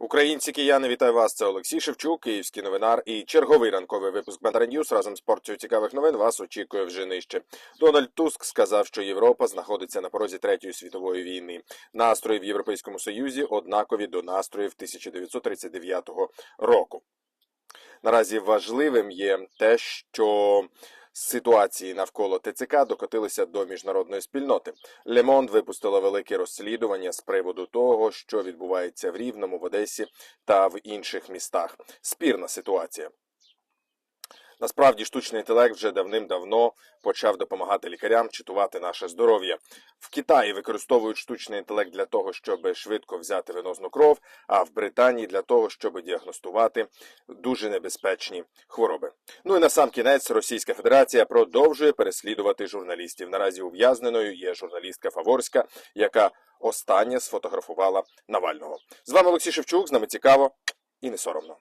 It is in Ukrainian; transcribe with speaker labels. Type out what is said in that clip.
Speaker 1: Українці кияни, вітаю вас. Це Олексій Шевчук, київський новинар і черговий ранковий випуск Ньюс разом з порцією цікавих новин вас очікує вже нижче. Дональд Туск сказав, що Європа знаходиться на порозі третьої світової війни. Настрої в Європейському Союзі однакові до настроїв 1939 року. Наразі важливим є те, що ситуації навколо ТЦК докотилися до міжнародної спільноти. Лемонд випустила велике розслідування з приводу того, що відбувається в Рівному, в Одесі та в інших містах. Спірна ситуація. Насправді штучний інтелект вже давним-давно почав допомагати лікарям читувати наше здоров'я. В Китаї використовують штучний інтелект для того, щоб швидко взяти венозну кров, а в Британії для того, щоб діагностувати дуже небезпечні хвороби. Ну і на сам кінець Російська Федерація продовжує переслідувати журналістів. Наразі ув'язненою є журналістка Фаворська, яка остання сфотографувала Навального. З вами Олексій Шевчук. З нами цікаво і не соромно.